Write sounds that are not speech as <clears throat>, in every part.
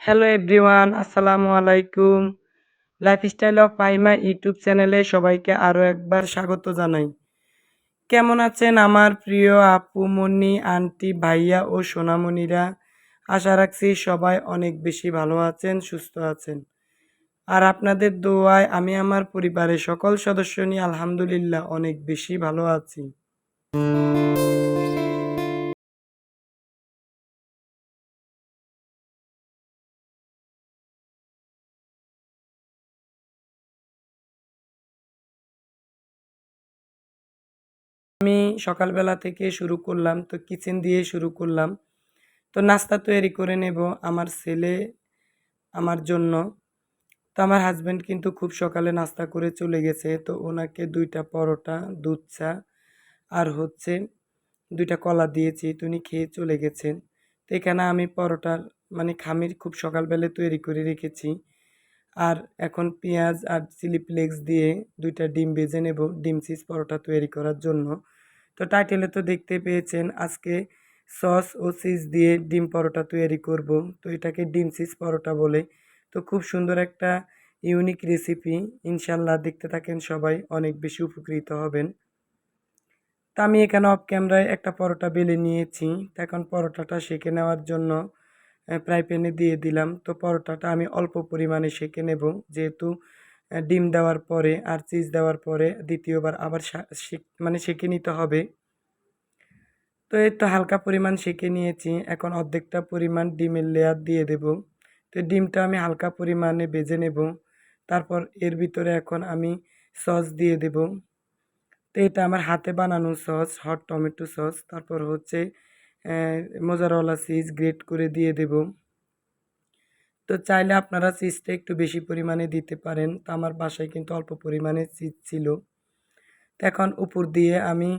Hello everyone আসসালামু আলাইকুম lifestyle of পাইমা YouTube চ্যানেলে সবাইকে আরও একবার স্বাগত জানাই। কেমন আছেন আমার প্রিয় আপু মনি আন্টি, ভাইয়া ও সোনামণিরা? আশা রাখছি সবাই অনেক বেশি ভালো আছেন, সুস্থ আছেন। আর আপনাদের দোয়ায় আমি আমার পরিবারের সকল সদস্য নিয়ে আলহামদুলিল্লাহ অনেক বেশি ভালো আছি। আমি সকালবেলা থেকে শুরু করলাম, তো কিচেন দিয়ে শুরু করলাম। তো নাস্তা তৈরি করে নেব আমার ছেলে, আমার জন্য। তো আমার হাজব্যান্ড কিন্তু খুব সকালে নাস্তা করে চলে গেছে। তো ওনাকে দুইটা পরোটা, দুধ চা আর হচ্ছে দুইটা কলা দিয়েছি। তো উনি খেয়ে চলে গেছেন। তো এখানে আমি পরোটার মানে খামির খুব সকালবেলায় তৈরি করে রেখেছি। আর এখন পেঁয়াজ আর চিলি ফ্লেক্স দিয়ে দুইটা ডিম ভেজে নেব, ডিম চিজ পরোটা তৈরি করার জন্য। তো টাইটেলে তো দেখতে পেয়েছেন, আজকে সস ও চিজ দিয়ে ডিম পরোটা তৈরি করব। তো এটাকে ডিম চিজ পরোটা বলে। তো খুব সুন্দর একটা ইউনিক রেসিপি ইনশাল্লাহ দেখতে থাকেন সবাই, অনেক বেশি উপকৃত হবেন। তা আমি এখানে অফ ক্যামেরায় একটা পরোটা বেলে নিয়েছি। তো এখন পরোটাটা সেঁকে নেওয়ার জন্য ফ্রাই প্যানে দিয়ে দিলাম। তো পরোটাটা আমি অল্প পরিমাণে সেঁকে নেব। যেহেতু ডিম দেওয়ার পরে আর চিজ দেওয়ার পরে দ্বিতীয়বার আবার মানে সেঁকে নিতে হবে। তো এই তো হালকা পরিমাণ সেঁকে নিয়েছি। এখন অর্ধেকটা পরিমাণ ডিমের লেয়ার দিয়ে দেব। তো ডিমটা আমি হালকা পরিমাণে বেজে নেব। তারপর এর ভিতরে এখন আমি সস দিয়ে দেব। তো এটা আমার হাতে বানানো সস হট টমেটো সস। তারপর হচ্ছে মোজারওয়ালা চিজ গ্রেট করে দিয়ে দেব। তো চাইলে আপনারা চিজটা একটু বেশি পরিমাণে দিতে পারেন। তো আমার বাসায় কিন্তু অল্প পরিমাণে চিজ ছিল। তো এখন উপর দিয়ে আমি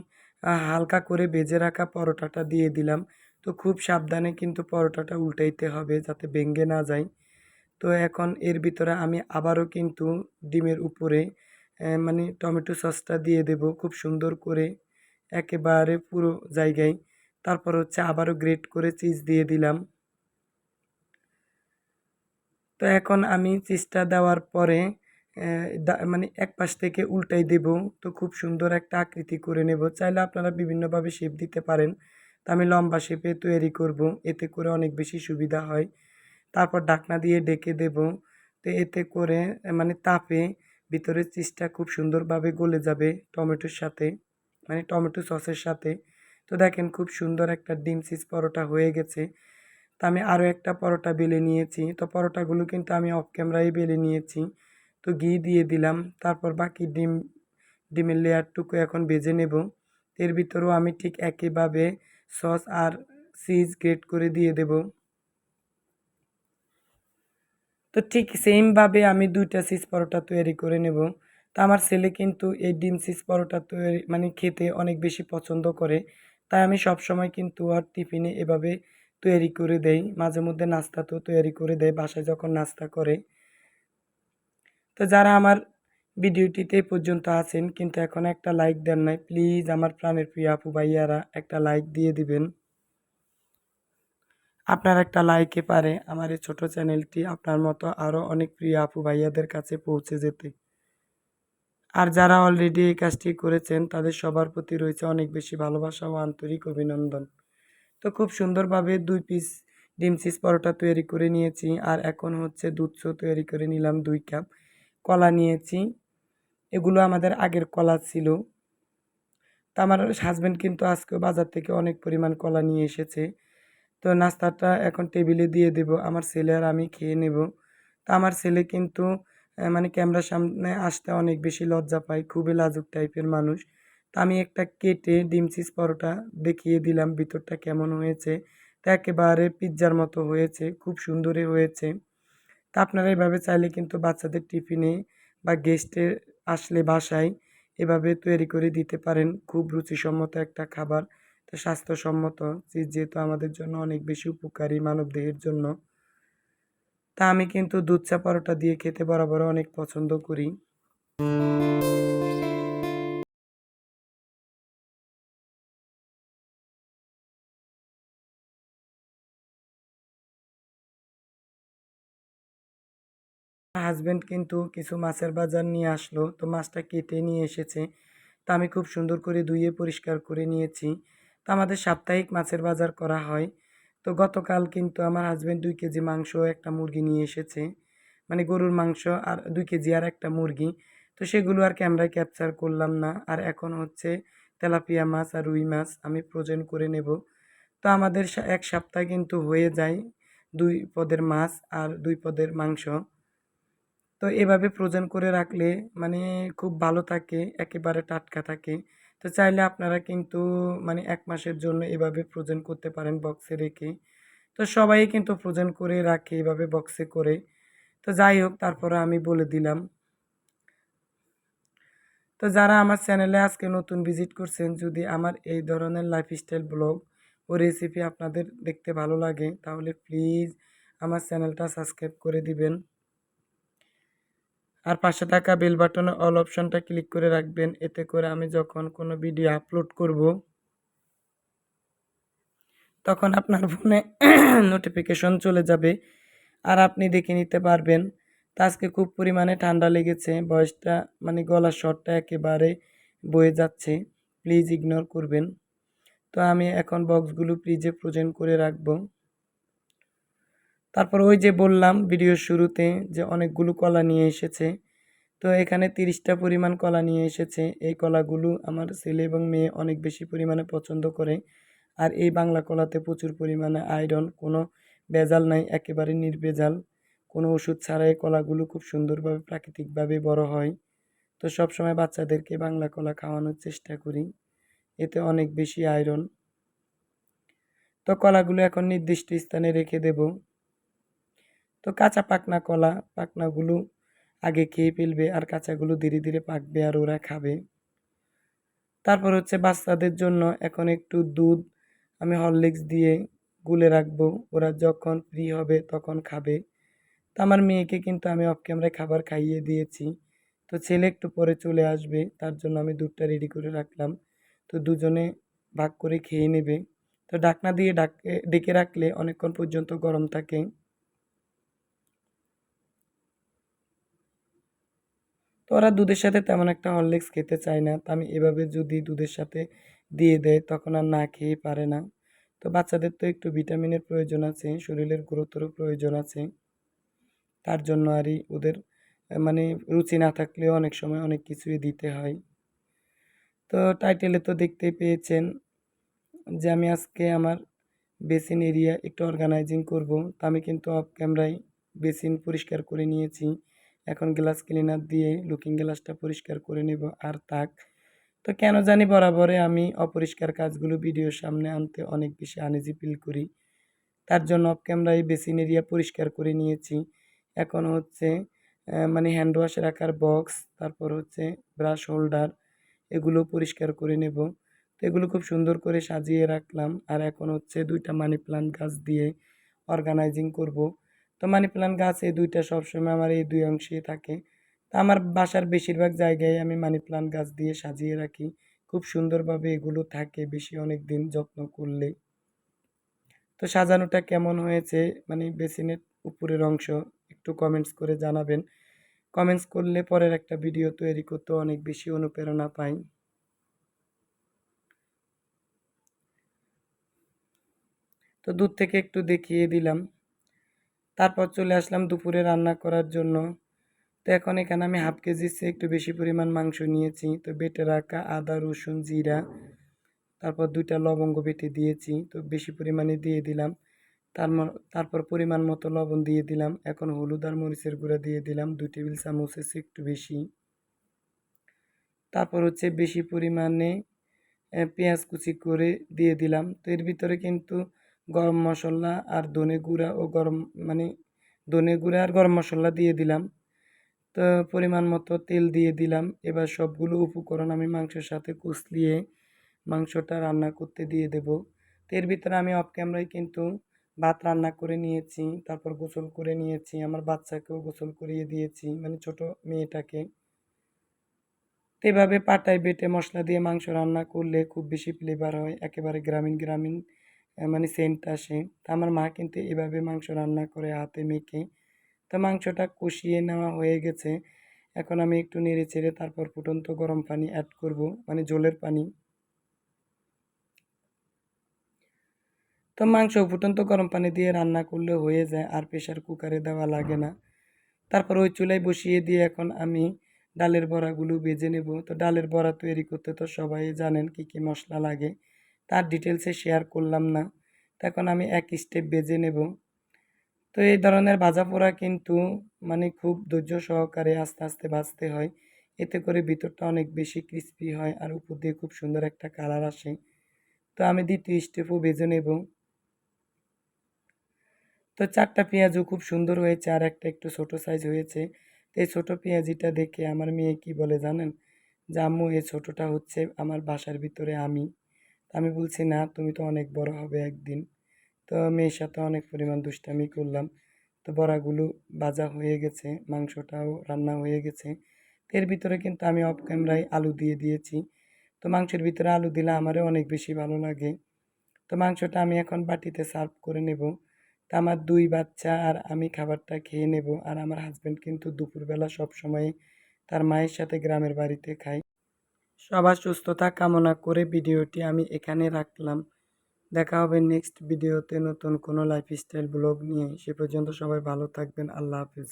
হালকা করে বেজে রাখা পরোটাটা দিয়ে দিলাম। তো খুব সাবধানে কিন্তু পরোটাটা উল্টাইতে হবে যাতে ভেঙ্গে না যায়। তো এখন এর ভিতরে আমি আবারও কিন্তু ডিমের উপরে মানে টমেটো সসটা দিয়ে দেব খুব সুন্দর করে একেবারে পুরো জায়গায়। তারপর হচ্ছে আবারও গ্রেট করে চিজ দিয়ে দিলাম। তো এখন আমি চিজটা দেওয়ার পরে মানে এক পাশ থেকে উল্টাই দেব। তো খুব সুন্দর একটা আকৃতি করে নেব। চাইলে আপনারা বিভিন্নভাবে শেপ দিতে পারেন। তো আমি লম্বা শেপে তৈরি করব। এতে করে অনেক বেশি সুবিধা হয়। তারপর ডাকনা দিয়ে ডেকে দেব। তো এতে করে মানে তাপে ভিতরের চিজটা খুব সুন্দরভাবে গলে যাবে টমেটোর সাথে মানে টমেটো সসের সাথে। তো দেখেন খুব সুন্দর একটা ডিম চিজ পরোটা হয়ে গেছে। তো আমি আরও একটা পরোটা বেলে নিয়েছি। তো পরোটাগুলো কিন্তু আমি অফ ক্যামেরায় বেলে নিয়েছি। তো ঘি দিয়ে দিলাম। তারপর বাকি ডিম, ডিমের লেয়ারটুকু এখন ভেজে নেব। এর ভিতরেও আমি ঠিক একইভাবে সস আর চিজ গ্রেট করে দিয়ে দেব। তো ঠিক সেমভাবে আমি দুইটা চিজ পরোটা তৈরি করে নেব। তো আমার ছেলে কিন্তু এই ডিম চিজ পরোটা তৈরি মানে খেতে অনেক বেশি পছন্দ করে। তাই আমি সব সময় কিন্তু আর টিফিনে এভাবে তৈরি করে দেই। মাঝে মধ্যে নাস্তা তো তৈরি করে দেয়, বাসায় যখন নাস্তা করে। তো যারা আমার ভিডিওটিতে পর্যন্ত আছেন, কিন্তু এখন একটা লাইক দেন নাই। প্লিজ আমার প্রাণের প্রিয় আপু ভাইয়ারা, একটা লাইক দিয়ে দিবেন। আপনার একটা লাইকে পারে আমার এই ছোটো চ্যানেলটি, আপনার মতো আরও অনেক প্রিয় আপু ভাইয়াদের কাছে পৌঁছে যেতে। আর যারা অলরেডি এই কাজটি করেছেন, তাদের সবার প্রতি রয়েছে অনেক বেশি ভালোবাসা ও আন্তরিক অভিনন্দন। তো খুব সুন্দরভাবে দুই পিস ডিম চিজ পরোটা তৈরি করে নিয়েছি, আর এখন হচ্ছে দুধ তৈরি করে নিলাম দুই কাপ কলা নিয়েছি এগুলো আমাদের আগের কলা ছিল। তো আমার হাজব্যান্ড কিন্তু আজকেও বাজার থেকে অনেক পরিমাণ কলা নিয়ে এসেছে। তো নাস্তাটা এখন টেবিলে দিয়ে দেব, আমার ছেলে আর আমি খেয়ে নেব। তো আমার ছেলে কিন্তু মানে ক্যামেরার সামনে আসতে অনেক বেশি লজ্জা পায়, খুবই লাজুক টাইপের মানুষ। তো আমি একটা কেটে ডিম চিজ পরোটা দেখিয়ে দিলাম, ভিতরটা কেমন হয়েছে। তো একেবারে পিৎজার মতো হয়েছে, খুব সুন্দরই হয়েছে। তা আপনারা এভাবে চাইলে কিন্তু বাচ্চাদের টিফিনে বা গেস্টে আসলে বাসায় এভাবে তৈরি করে দিতে পারেন। খুব রুচিসম্মত একটা খাবার। তো স্বাস্থ্যসম্মত যেহেতু আমাদের জন্য অনেক বেশি উপকারী মানবদেহের জন্য। তা আমি কিন্তু দুধ চা পরোটা দিয়ে খেতে বরাবর অনেক পছন্দ করি। হাজব্যান্ড কিন্তু কিছু মাছের বাজার নিয়ে আসলো। তো মাছটা কেটে নিয়ে এসেছে। তা আমি খুব সুন্দর করে ধুয়ে পরিষ্কার করে নিয়েছি। তো আমাদের সাপ্তাহিক মাছের বাজার করা হয়। তো গতকাল কিন্তু আমার হাজব্যান্ড দুই কেজি মাংস একটা মুরগি নিয়ে এসেছে। মানে গরুর মাংস আর দুই কেজি আর একটা মুরগি। তো সেগুলো আর ক্যামেরায় ক্যাপচার করলাম না। আর এখন হচ্ছে তেলাপিয়া মাছ আর রুই মাছ আমি ফ্রোজেন করে নেব। তো আমাদের এক সপ্তাহ কিন্তু হয়ে যায় দুই পদের মাছ আর দুই পদের মাংস। তো এভাবে ফ্রোজেন করে রাখলে মানে খুব ভালো থাকে, একেবারে টাটকা থাকে। তো চাইলে আপনারা কিন্তু মানে এক মাসের জন্য এভাবে ফ্রোজেন করতে পারেন বক্সে রেখে। তো সবাই কিন্তু ফ্রোজেন করে রাখে এভাবে বক্সে করে। তো যাই হোক, তারপরে আমি বলে দিলাম। তো যারা আমার চ্যানেলে আজকে নতুন ভিজিট করছেন, যদি আমার এই ধরনের লাইফস্টাইল ব্লগ ও রেসিপি আপনাদের দেখতে ভালো লাগে, তাহলে প্লিজ আমার চ্যানেলটা সাবস্ক্রাইব করে দিবেন। আর পাশে থাকা বেল বাটনে অল অপশনটা ক্লিক করে রাখবেন। এতে করে আমি যখন কোনো ভিডিও আপলোড করব, তখন আপনার ফোনে <clears throat> নোটিফিকেশন চলে যাবে। আর আপনি দেখে নিতে পারবেন, তো আজকে খুব পরিমাণে ঠান্ডা লেগেছে, বয়সটা মানে গলার স্বরটা একেবারে বয়ে যাচ্ছে। প্লিজ ইগনোর করবেন। তো আমি এখন বক্সগুলো ফ্রিজে ফ্রোজেন করে রাখব। তারপর ওই যে বললাম ভিডিওর শুরুতে যে অনেকগুলো কলা নিয়ে এসেছে, তো এখানে তিরিশটা পরিমাণ কলা নিয়ে এসেছে। এই কলাগুলো আমার ছেলে এবং মেয়ে অনেক বেশি পরিমাণে পছন্দ করে আর এই বাংলা কলাতে প্রচুর পরিমাণে আয়রন কোনো ভেজাল নাই, একেবারে নির্ভেজাল। কোনো ওষুধ ছাড়াই কলাগুলো খুব সুন্দরভাবে, প্রাকৃতিকভাবে বড় হয়। তো সবসময় বাচ্চাদেরকে বাংলা কলা খাওয়ানোর চেষ্টা করি, এতে অনেক বেশি আয়রন তো কলাগুলো এখন নির্দিষ্ট স্থানে রেখে দেব। তো কাঁচা পাকনা কলা, পাকনাগুলো আগে খেয়ে ফেলবে আর কাঁচাগুলো ধীরে ধীরে পাকবে আর ওরা খাবে। তারপর হচ্ছে বাচ্চাদের জন্য এখন একটু দুধ আমি হরলিক্স দিয়ে গুলে রাখব। ওরা যখন ফ্রি হবে তখন খাবে। তো আমার মেয়েকে কিন্তু আমি অফ ক্যামেরায় খাবার খাইয়ে দিয়েছি। তো ছেলে একটু পরে চলে আসবে, তার জন্য আমি দুধটা রেডি করে রাখলাম। তো দুজনে ভাগ করে খেয়ে নেবে। তো ডাকনা দিয়ে ডাকে, ডেকে রাখলে অনেকক্ষণ পর্যন্ত গরম থাকে। তো ওরা দুধের সাথে তেমন একটা হরলিক্স খেতে চায় না। তো আমি এভাবে যদি দুধের সাথে দিয়ে দেয়, তখন আর না খেয়ে পারে না। তো বাচ্চাদের তো একটু ভিটামিনের প্রয়োজন আছে, শরীরের গুরুত্বরও প্রয়োজন আছে। তার জন্য আরই ওদের মানে রুচি না থাকলেও অনেক সময় অনেক কিছুই দিতে হয়। তো টাইটেলে তো দেখতেই পেয়েছেন যে আমি আজকে আমার বেসিন এরিয়া একটু অর্গানাইজিং করব। তো আমি কিন্তু অফ ক্যামেরায় বেসিন পরিষ্কার করে নিয়েছি। এখন গ্লাস ক্লিনার দিয়ে লুকিং গ্লাসটা পরিষ্কার করে নেব আর তাক। তো কেন জানি বরাবরে আমি অপরিষ্কার কাজগুলো ভিডিওর সামনে আনতে অনেক বেশি আনইজি ফিল করি। তার জন্য অফ ক্যামেরায় বেসিন এরিয়া পরিষ্কার করে নিয়েছি। এখন হচ্ছে মানে হ্যান্ড ওয়াশ রাখার বক্স তারপর হচ্ছে ব্রাশ হোল্ডার এগুলো পরিষ্কার করে নেব। তো এগুলো খুব সুন্দর করে সাজিয়ে রাখলাম। আর এখন হচ্ছে দুইটা মানি প্লান্ট গাছ দিয়ে অর্গানাইজিং করব। তো মানি প্লান্ট গাছ এই দুইটা সবসময় আমার এই দুই অংশেই থাকে। তা আমার বাসার বেশিরভাগ জায়গায় আমি মানি প্লান্ট গাছ দিয়ে সাজিয়ে রাখি। খুব সুন্দরভাবে এগুলো থাকে, বেশি অনেক দিন যত্ন করলে। তো সাজানোটা কেমন হয়েছে? মানে বেসিনের উপরের অংশ একটু কমেন্টস করে জানাবেন। কমেন্টস করলে পরের একটা ভিডিও তৈরি করতে অনেক বেশি অনুপ্রেরণা পাই। তো দূর থেকে একটু দেখিয়ে দিলাম। তারপর চলে আসলাম দুপুরে রান্না করার জন্য। তো এখন এখানে আমি হাফ কেজির চেয়ে একটু বেশি পরিমাণ মাংস নিয়েছি। তো বেটে রাখা আদা, রসুন, জিরা, তারপর দুইটা লবঙ্গ বেটে দিয়েছি। তো বেশি পরিমাণে দিয়ে দিলাম। তার তারপর পরিমাণ মতো লবণ দিয়ে দিলাম। এখন হলুদ আর মরিচের গুঁড়া দিয়ে দিলাম। দুই টেবিল চামচের চেয়ে একটু বেশি। তারপর হচ্ছে বেশি পরিমাণে পেঁয়াজ কুচি করে দিয়ে দিলাম। তো এর ভিতরে কিন্তু গরম মশলা আর ধনে গুঁড়া ও গরম মানে ধনে গুঁড়া আর গরম মশলা দিয়ে দিলাম। তো পরিমাণ মতো তেল দিয়ে দিলাম। এবার সবগুলো উপকরণ আমি মাংসের সাথে কুচলিয়ে মাংসটা রান্না করতে দিয়ে দেব। এর ভিতরে আমি অফ ক্যামেরায় কিন্তু ভাত রান্না করে নিয়েছি, তারপর গোসল করে নিয়েছি, আমার বাচ্চাকেও গোসল করিয়ে দিয়েছি মানে ছোট মেয়েটাকে। এভাবে পাটায় বেটে মশলা দিয়ে মাংস রান্না করলে খুব বেশি ফ্লেভার হয়, একেবারে গ্রামীণ গ্রামীণ মানে সেন্ট আসে। তা আমার মা কিন্তু এভাবে মাংস রান্না করে হাতে মেখে, তো মাংসটা কষিয়ে নেওয়া হয়ে গেছে। এখন আমি একটু নেড়ে চেড়ে তারপর ফুটন্ত গরম পানি অ্যাড করব মানে জলের পানি। তো মাংস ফুটন্ত গরম পানি দিয়ে রান্না করলে হয়ে যায়, আর প্রেশার কুকারে দেওয়া লাগে না। তারপর ওই চুলায় বসিয়ে দিয়ে এখন আমি ডালের বড়াগুলো বেজে নেব। তো ডালের বড়া তৈরি করতে তো সবাই জানেন কি কি মশলা লাগে। তার ডিটেলসে শেয়ার করলাম না। তো এখন আমি এক স্টেপ বেজে নেব। তো এই ধরনের ভাজা পোড়া কিন্তু মানে খুব ধৈর্য সহকারে আস্তে আস্তে ভাজতে হয়। এতে করে ভিতরটা অনেক বেশি ক্রিস্পি হয় আর উপর দিয়ে খুব সুন্দর একটা কালার আসে। তো আমি দ্বিতীয় স্টেপও ভেজে নেব। তো চারটা পেঁয়াজও খুব সুন্দর হয়েছে আর একটা একটু ছোট সাইজ হয়েছে। তো এই ছোটো পেঁয়াজিটা দেখে আমার মেয়ে কি বলে জানেন? যে, আম্মু, এই ছোটোটা হচ্ছে আমার বাসার ভিতরে আমি। আমি বলছি, না, তুমি তো অনেক বড় হবে একদিন। তো মেয়ের সাথে অনেক পরিমাণ দুষ্টামি করলাম। তো বড়াগুলো ভাজা হয়ে গেছে, মাংসটাও রান্না হয়ে গেছে। এর ভিতরে কিন্তু আমি অফ ক্যামেরায় আলু দিয়ে দিয়েছি। তো মাংসের ভিতরে আলু দিলে আমারও অনেক বেশি ভালো লাগে। তো মাংসটা আমি এখন বাটিতে সার্ভ করে নেব। তা আমার দুই বাচ্চা আর আমি খাবারটা খেয়ে নেব। আর আমার হাজব্যান্ড কিন্তু দুপুরবেলা সব সময় তার মায়ের সাথে গ্রামের বাড়িতে খায়। সবার সুস্থতা কামনা করে ভিডিওটি আমি এখানে রাখলাম। দেখা হবে নেক্সট ভিডিওতে নতুন কোনো লাইফস্টাইল ব্লগ নিয়ে। সে পর্যন্ত সবাই ভালো থাকবেন। আল্লাহ হাফিজ।